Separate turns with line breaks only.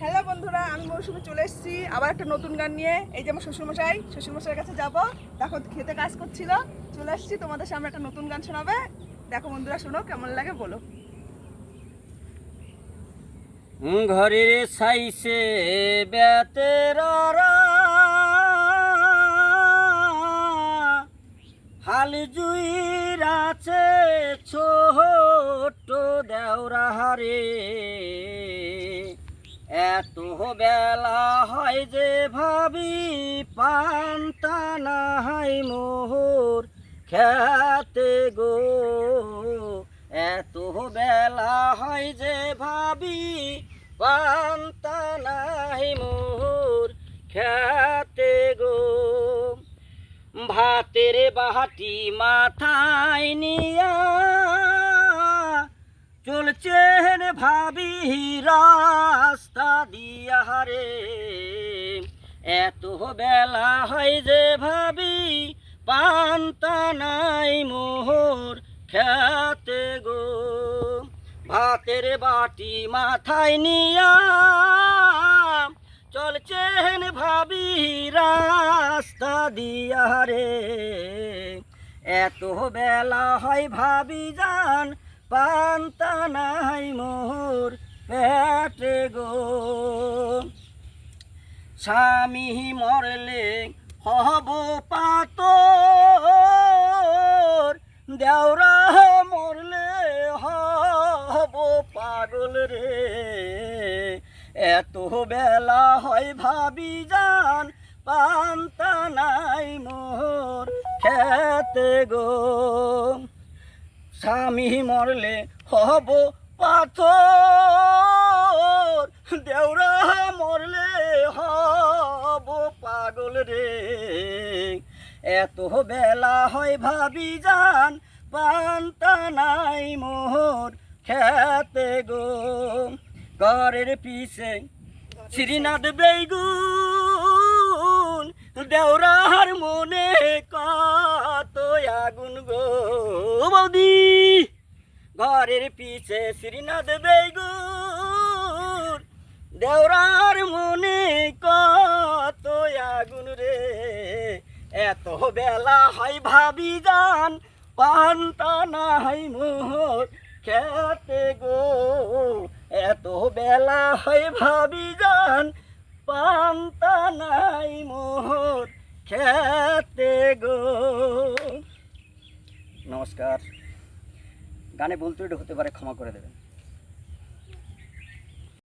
Hello বন্ধুরা, আমি মৌসুমে চলে এসেছি। আবার একটা নতুন গান নিয়ে। এই যে আমার শ্বশুরমশাই, শ্বশুরমশাইয়ের কাছে যাব। দেখো, খেতে কাজ করছিল। চলে এসেছি, তোমাদের সামনে একটা নতুন গান শোনাবে। দেখো বন্ধুরা, শোনো, কেমন লাগে বলো।
ঘরের সাইসে বেতের হাল জুইর আছে ছোট দেওরা হারে এত বেলা হয় যে ভাবি, পান্তা নাই মোহর খেতে গো। এত বেলা হয় যে ভাবি, পান্তা নাই মোহর খেতে গো। ভাতের বাহাটি মাথায় নিয়া চলছেন ভাবি রাস্তা দিয়া হারে। এত বেলা হয় যে ভাবি, পান্তা নাই মোহর খেতে গো। ভাতের বাটি মাথায় নিয়া চলছেন ভাবি রাস্তা দিয়া রে এত বেলা হয় ভাবি যান পান্তা নাই মোর পেটে গো। স্বামী মরলে হব পাতর, দেওরা মরলে হব পাগল রে। এত বেলা হয় ভাবি যান পান্তা নাই মোর খেতে গো। স্বামী মরলে হব পাথর। দেওরা মরলে হব পাগল রে। এত বেলা হয় ভাবি যান পান্তা নাই মোর খেতে গো। ঘরের পিছে শ্রীনাথ বেগুন দেওরার মনে কত আগুন গো। বৌদি। ঘরের পিছে শ্রীনাথ বেগুন। দেওরার মনে কত আগুন রে। এত বেলা হয় ভাবি যান পান্তা নাই মোর খেতে গো। এত বেলা হয় ভাবি যান পান্তা নাই মোর খেতে গো। নমস্কার। গানে বলতে হতে পারে ক্ষমা করে দেবেন।